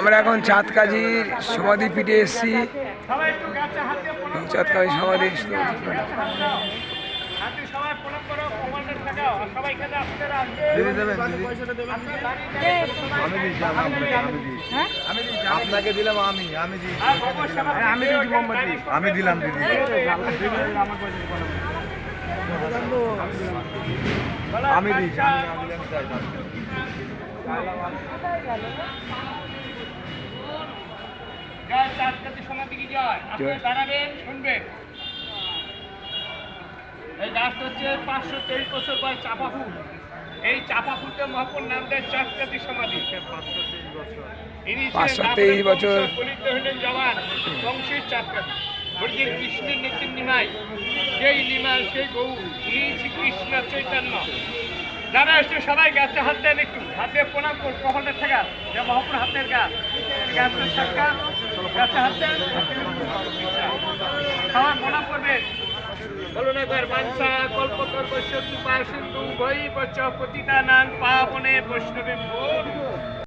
আমরা এখন চাঁদ কাজীর সমাধি পিঠে এসেছি। সবাই একটু গাছে হাত দিয়ে প্রণাম চাঁদ কাজী সমাধি আপনাকে দিলাম আমি আমি দিলাম দিদি আমি দিই জয় চাঁদকাতি সমাধিকে জয় আপনি দাঁড়াবেন শুনবেন। এই গাছটা হচ্ছে পাঁচশো তেইশ বছর বয়স চাপা ফুল। এই চাপা ফুলটা মহাপুর নাম দেয় চাঁদকাতি সমাধি। পাঁচশো তেইশ বছর। ইনি ছিলেন 523 বছর। বলিত হলেন জওয়ান বংশের বলছেন কৃষ্ণের নীতির নিমাই। সেই নিমাই সেই গৌ ইনি শ্রীকৃষ্ণ চৈতন্য। যারা এসছে, সবাই গাছে হাত দেন একটু। হাত দিয়ে প্রণাম করুন কখনটা থাকা। যে মহাপুর হাতের গাছ। গাছের থাকা গাছে হাত দেন। সবাই প্রণাম করবেন। বলুন একবার, মানসা কল্পতর বৈশ্য কৃপা সিন্ধু ভৈ বচ পতিতা নাং পাবনে বৈষ্ণবে